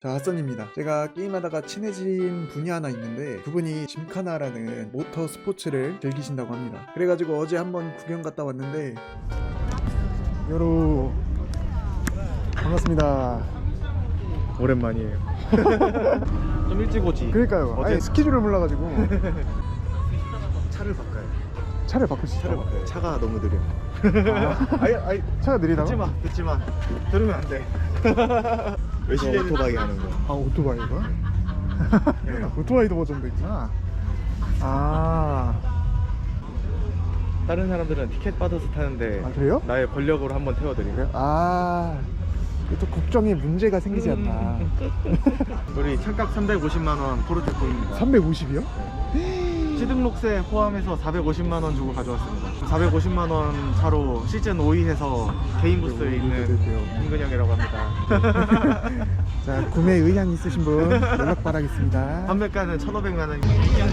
자, 핫선입니다. 제가 게임하다가 친해진 분이 하나 있는데 그분이 짐카나라는 모터 스포츠를 즐기신다고 합니다. 그래가지고 어제 한번 구경 갔다 왔는데 여로 반갑습니다. 오랜만이에요. 좀 일찍 오지. 그러니까요. 어제- 아니 스케줄을 몰라가지고 차를 바꿔요. 차를 바꾸시죠. 차를 바꿔요. 차가 너무 느려. 아니, 아니 차가 느리다고? 듣지 마, 듣지 마. 들으면 안 돼. 외실내 오토바이 하는 거. 아 오토바이가? 오토바이도 버전도 있구나. 아, 다른 사람들은 티켓 받아서 타는데 아 그래요? 나의 권력으로 한번 태워드리래. 그래요? 아, 이게 또 국정에 문제가 생기지 않나. 우리 차값 350만 원 포르테코입니다. 350이요? 시등록세 포함해서 450만 원 주고 가져왔습니다. 450만 원 차로 시즌 5위 해서 개인 부스에 있는 김근영이라고 합니다. 자, 구매 의향 있으신 분 연락 바라겠습니다. 판매가는 1,500만 원. 경차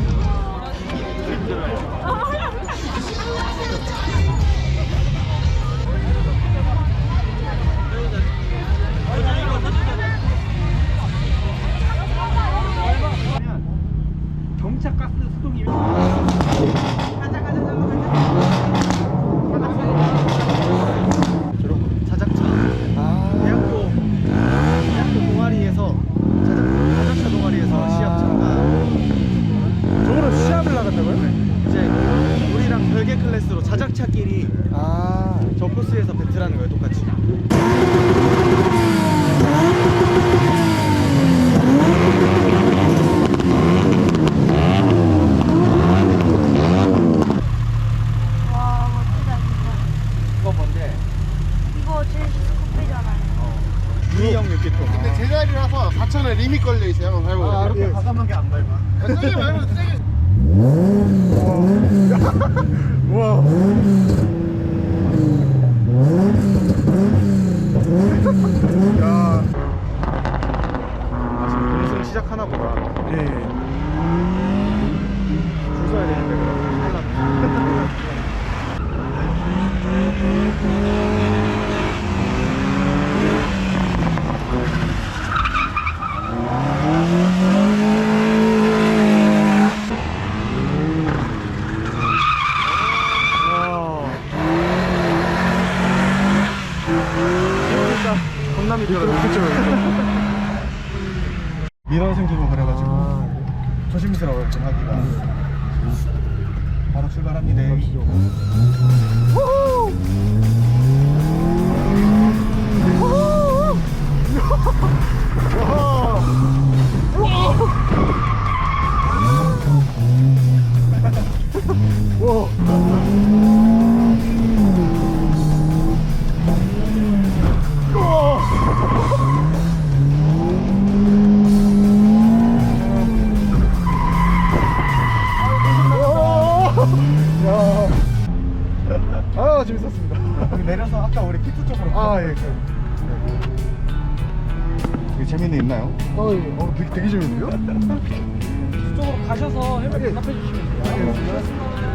코스에서 배틀하는 거예요 똑같이. 와 멋지다 진짜 이거 뭔데? 이거 제일 스코프잖아요 유희형 육기통. 근데 제자리라서 4천에 리밋 걸려 있어요. 한번 밟아보세요. 아, 이렇게 예. 과감하게 안 밟아. 아, 세게 밟으면 세게. 우와. 야, 아, 지금 동승 시작하나 보다. 예. 줄 서야 되는데 그럼 큰일 났네. 와. 그러니까 건남이 들어. 그쵸. 민원 생기고 그래가지고 아, 조심스러워요 좀 하기가. 바로 출발합니다. 아, 예. 그. 이게 재밌는 있나요? 어, 예. 어, 되게, 되게 재밌는데요? 그쪽으로 가셔서 헬멧 대답해 주시면 돼요.